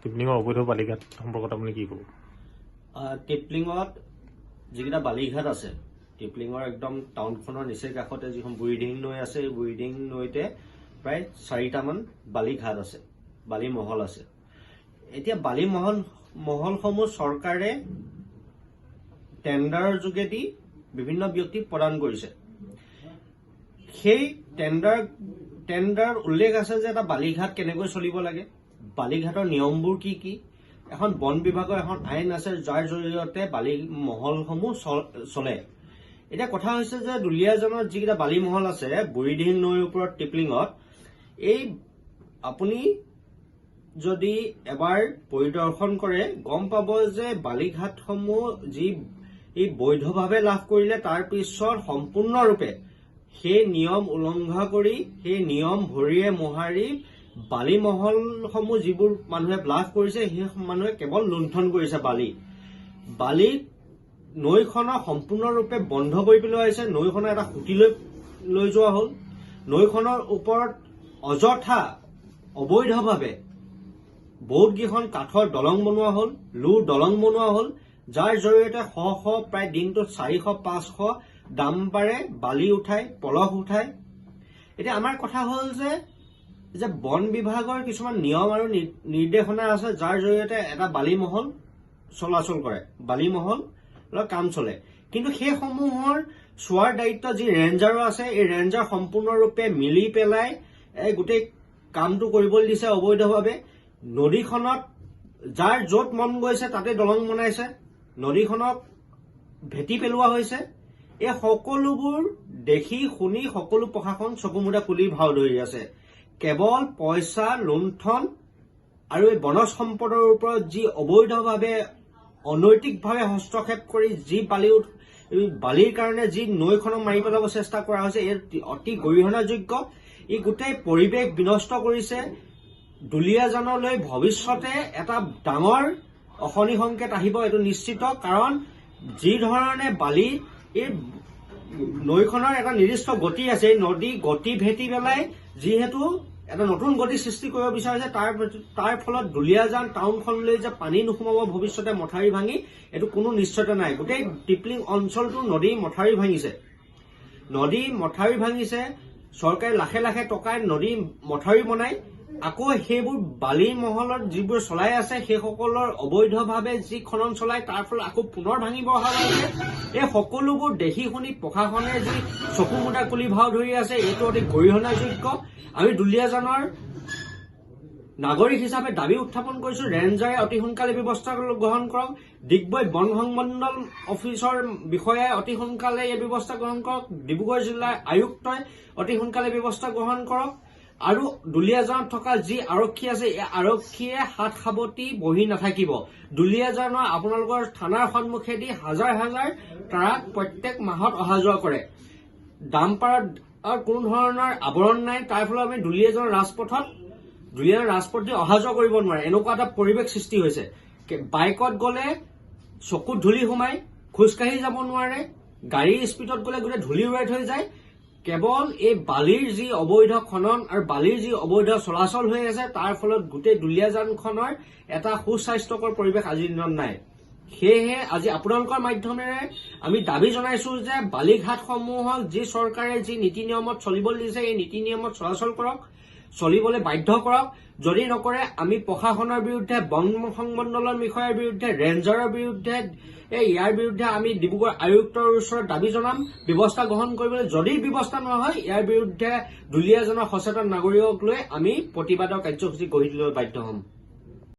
টিপলিঙৰ অবৈধ বালিঘাট সম্পৰ্কত আপুনি কি ক'ব? টিপলিঙত যিকেইটা বালিঘাট আছে টিপলিঙৰ একদম টাউনখনৰ নিচেই কাষতে যিখন বুঢ়ীডিং নৈ আছে এই বুঢ়ীডিং নৈতে প্ৰায় চাৰিটামান বালিঘাট আছে বালি মহল আছে। এতিয়া বালি মহল মহলসমূহ চৰকাৰে টেণ্ডাৰৰ যোগেদি বিভিন্ন ব্যক্তিক প্ৰদান কৰিছে। সেই টেণ্ডাৰ টেণ্ডাৰ উল্লেখ আছে যে এটা বালিঘাট কেনেকৈ চলিব লাগে। বালিঘাটৰ নিয়মবোৰ কি কি? এখন বন বিভাগৰ এখন আইন আছে যাৰ জৰিয়তে বালি মহলসমূহ চল- এতিয়া কথা হৈছে যে দুলীয়াজানত যিকেইটা বালি মহল আছে বুঢ়ীদিহিং নৈৰ ওপৰত টিপলিঙত এই আপুনি যদি এবাৰ পৰিদৰ্শন কৰে গম পাব যে বালিঘাটসমূহ যি ই বৈধভাৱে লাভ কৰিলে তাৰ পিছত সম্পূৰ্ণৰূপে সেই নিয়ম উলংঘা কৰি সেই নিয়ম ভৰিয়ে মোহাৰি বালি মহলসমূহ যিবোৰ মানুহে লাভ কৰিছে সেই মানুহে কেৱল লুণ্ঠন কৰিছে বালি। বালি নৈখনক সম্পূৰ্ণৰূপে বন্ধ কৰি পেলোৱা হৈছে নৈখনৰ এটা সুঁতি লৈ লৈ যোৱা হ'ল। নৈখনৰ ওপৰত অযথা অবৈধভাৱে বহুত কেইখন কাঠৰ দলং বনোৱা হ'ল লোৰ দলং বনোৱা হ'ল যাৰ জৰিয়তে শ শ প্ৰায় দিনটোত চাৰিশ পাঁচশ ডাম্পাৰে বালি উঠায় পলস উঠায় এতিয়া আমাৰ কথা হ'ল যে যে বন বিভাগৰ কিছুমান নিয়ম আৰু নিৰ্দেশনা আছে যাৰ জৰিয়তে এটা বালি মহল চলাচল কৰে। বালি মহলৰ কাম চলে। কিন্তু সেইসমূহৰ চোৱাৰ দায়িত্ব যি ৰেঞ্জাৰো আছে এই ৰেঞ্জাৰ সম্পূৰ্ণৰূপে মিলি পেলাই গোটেই কামটো কৰিবলৈ দিছে অবৈধভাৱে। নদীখনত যাৰ য'ত মন গৈছে তাতে দলং বনাইছে। নদীখনক ভেটি পেলোৱা হৈছে। এই সকলোবোৰ দেখি শুনি সকলো প্ৰশাসন চকুমুদা খুলি ভাও ধৰি আছে। কেৱল পইচা লুণ্ঠন আৰু এই বনজ সম্পদৰ ওপৰত যি অবৈধভাৱে অনৈতিকভাৱে হস্তক্ষেপ কৰি যি বালি এই বালিৰ কাৰণে যি নৈখনক মাৰি পেলাব চেষ্টা কৰা হৈছে এই অতি গৰিহণাযোগ্য। ই গোটেই পৰিৱেশ বিনষ্ট কৰিছে। দুলীয়াজানলৈ ভৱিষ্যতে এটা ডাঙৰ অশনি সংকেত আহিব এইটো নিশ্চিত। কাৰণ যি ধৰণে বালি এই নৈখনৰ এটা নিৰ্দিষ্ট গতি আছে নদী গতি ভেটি পেলাই যিহেতু এটা নতুন গতি সৃষ্টি কৰিব বিচাৰিছে তাৰ তাৰ ফলত দুলীয়াজান টাউনখনলৈ যে পানী নোসোমাব ভৱিষ্যতে মথাউৰি ভাঙি এইটো কোনো নিশ্চয়তা নাই। গোটেই টিপলিং অঞ্চলটো নদী মথাউৰি ভাঙিছে। নদী মথাউৰি ভাঙিছে চৰকাৰে লাখে লাখে টকাই নদী মথাউৰি বনাই আকৌ সেইবোৰ বালিৰ মহলত যিবোৰ চলাই আছে সেইসকলৰ অবৈধভাৱে যি খনন চলাই তাৰ ফলত আকৌ পুনৰ ভাঙিব অহা হৈছে। এই সকলোবোৰ দেখি শুনি প্ৰশাসনে যি চকু মুদা খুলি ভাও ধৰি আছে এইটো অতি গৰিহণাযোগ্য। আমি দুলীয়াজানৰ নাগৰিক হিচাপে দাবী উত্থাপন কৰিছো ৰেঞ্জাৰে অতি সোনকালে ব্যৱস্থা গ্ৰহণ কৰক। ডিগবৈ বন সংমণ্ডল অফিচৰ বিষয়াই অতি সোনকালে এই ব্যৱস্থা গ্ৰহণ কৰক। ডিব্ৰুগড় জিলাৰ আয়ুক্তই অতি সোনকালে ব্যৱস্থা গ্ৰহণ কৰক। আৰু দুলীয়াজানত থকা যি আৰক্ষী আছে এই আৰক্ষীয়ে হাত সাৱটি বহি নাথাকিব। দুলীয়াজানৰ আপোনালোকৰ থানাৰ সন্মুখেদি হাজাৰ হাজাৰ ট্ৰাক প্ৰত্যেক মাহত অহা যোৱা কৰে ডাম্পাৰত কোনো ধৰণৰ আৱৰণ নাই তাৰ ফলত আমি দুলীয়াজানৰ ৰাজপথত দুলীয়াজান ৰাজপথ অহা যোৱা কৰিব নোৱাৰে। এনেকুৱা এটা পৰিৱেশ সৃষ্টি হৈছে। বাইকত গ'লে চকুত ধূলি সোমাই খোজকাঢ়ি যাব নোৱাৰে গাড়ীৰ স্পীডত গ'লে গোটেই ধূলি উৰাই থৈ যায় কেৱল এই বালিৰ যি অবৈধ খনন আৰু বালিৰ যি অবৈধ চলাচল হৈ আছে তাৰ ফলত গোটেই দুলীয়াজানখনৰ এটা সুস্বাস্থ্যকৰ পৰিৱেশ আজিৰ দিনত নাই। সেয়েহে আজি আপোনালোকৰ মাধ্যমেৰে আমি দাবী জনাইছো যে বালিঘাটসমূহক যি চৰকাৰে যি নীতি নিয়মত চলিবলৈ দিছে এই নীতি নিয়মত চলাচল কৰক চলিবলৈ বাধ্য কৰক। যদি নকৰে আমি প্ৰশাসনৰ বিৰুদ্ধে বন সংমণ্ডলৰ বিষয়াৰ বিৰুদ্ধে ৰেঞ্জাৰৰ বিৰুদ্ধে এই ইয়াৰ বিৰুদ্ধে আমি ডিব্ৰুগড় আয়ুক্তৰ ওচৰত দাবী জনাম ব্যৱস্থা গ্ৰহণ কৰিবলৈ যদি ব্যৱস্থা নহয় ইয়াৰ বিৰুদ্ধে দুলীয়াজনৰ সচেতন নাগৰিকক লৈ আমি প্ৰতিবাদৰ কাৰ্যসূচী গঢ়ি তুলিবলৈ বাধ্য হ'ম।